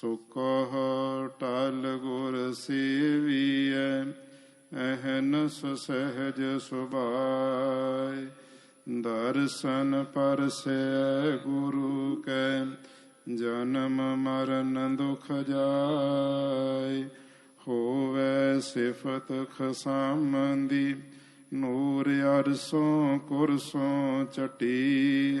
ਸੁਕਹ ਟਲ ਗੁਰ ਸੇਵੀਐ ਅਹਨਸ ਸਹਿਜ ਸੁਭਾਇ। ਦਰਸ਼ਨ ਪਰਸੈ ਗੁਰੂ ਕੈ, ਜਨਮ ਮਰਨ ਦੁਖ ਜਾਇ। ਹੋਵੇ ਸਿਫਤ ਖਸਾਮੰਦੀ, ਨੂਰ ਅਰਸੋਂ ਕੁਰਸੋਂ ਚਟੀ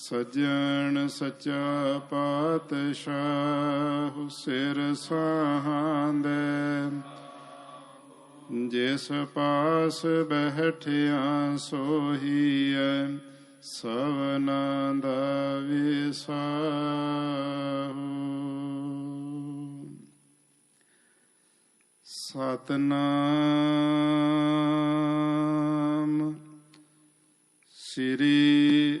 ਸਜਣ ਸਚਾ ਪਾਤਸ਼ਾਹ ਸਿਰ ਸਾਹਾਂਦੇ। ਜਿਸ ਪਾਸ ਬਹਿਠਿਆ ਸੋਹੀਐ ਸਵਨਾ ਦਾ ਵਿਸਾਹ। ਸਤਨਾਮ ਸ੍ਰੀ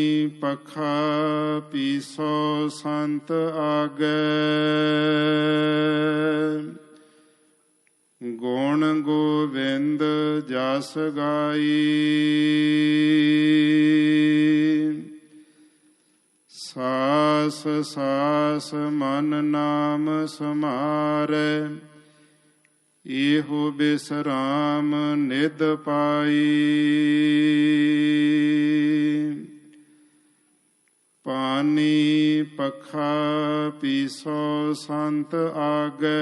ਪਖਾ ਪੀਸੋ ਸੰਤ ਆਗੇ ਗੁਣ ਗੋਵਿੰਦ ਜਸ ਗਾਈ ਸਾਸ ਸਾਸ ਮਨ ਨਾਮ ਸਮਾਰੈ ਇਹੋ ਬਿਸਰਾਮ ਨਿਦ ਪਾਈ ਪਾਨੀ ਪਖਾ ਪੀਸੋ ਸੰਤ ਆਗੇ।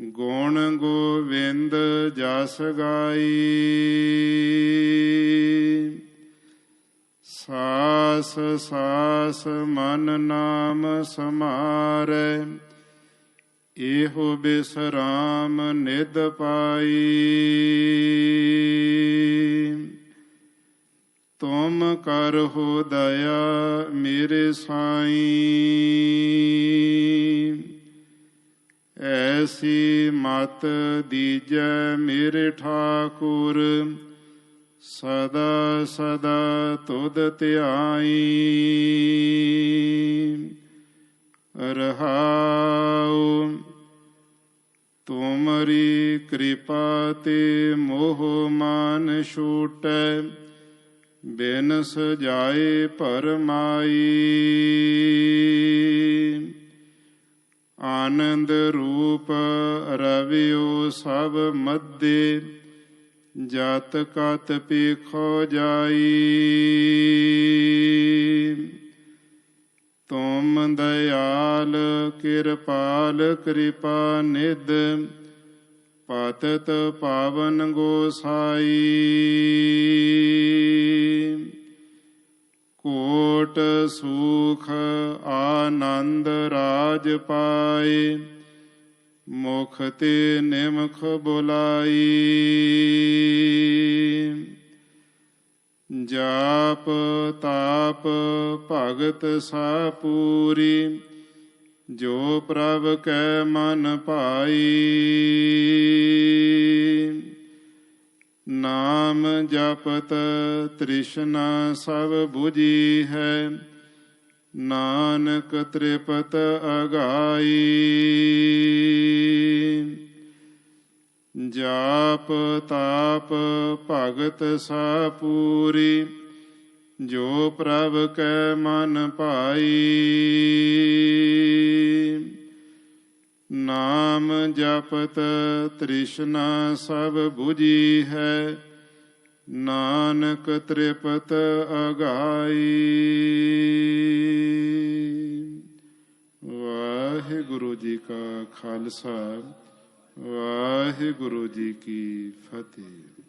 ਗੁਣ ਗੋਵਿੰਦ ਜਸ ਗਾਈ। ਸਾਸ ਸਾਸ ਮਨ ਨਾਮ ਸਮਾਰੈ। ਇਹੋ ਬਿਸਰਾਮ ਨਿਦ ਪਾਈ। ਤੁਮ ਕਰਹੁ ਦਇਆ ਮੇਰੇ ਸਾਈ। ਐਸੀ ਮਤ ਦੀਜੈ ਮੇਰੇ ਠਾਕੁਰ, ਸਦਾ ਸਦਾ ਤੁਧ ਧਿਆਈ। ਰਹਾਉ, ਤੁਮਰੀ ਕਿਰਪਾ ਤੇ ਮੋਹ ਮਾਨ ਛੂਟੈ ਬਿਨ ਸਜਾਏ ਪਰਮਾਈ। ਆਨੰਦ ਰੂਪ ਰਵਿਓ ਸਭ ਮੱਦੇ ਜਤ ਕਤ ਪੀਖੋ ਜਾਈ। ਤੁਮ ਦਇਆਲ ਕਿਰਪਾਲ ਕਿਰਪਾ ਨਿਦ ਪਤਤ ਪਾਵਨ ਗੋਸਾਈ। ਕੋਟ ਸੁਖ ਆਨੰਦ ਰਾਜ ਪਾਏ, ਮੁਖ ਤੇ ਨਿਮਖ ਬੁਲਾਈ। ਜਾਪ ਤਾਪ ਭਗਤ ਸਾ ਪੂਰੀ ਜੋ ਪ੍ਰਭ ਕੈ ਮਨ ਭਾਈ ਨਾਮ ਜਪਤ ਤ੍ਰਿਸ਼ਨਾ ਸਭ 부ਜੀ ਹੈ। ਨਾਨਕ ਤ੍ਰਿਪਤ ਅਗਾਈ। ਜਾਪ ਤਾਪ ਭਗਤ ਸਾ ਪੂਰੀ ਜੋ ਪ੍ਰਭ ਕੈ ਮਨ ਭਾਈ ਨਾਮ ਜਪਤ ਤ੍ਰਿਸ਼ਨਾ ਸਭ 부ਜੀ ਹੈ, ਨਾਨਕ ਤ੍ਰਿਪਤ ਅਗਾਈ। ਵਾਹਿਗੁਰੂ ਜੀ ਕਾ ਖਾਲਸਾ, ਵਾਹਿਗੁਰੂ ਜੀ ਕੀ ਫਤਿਹ।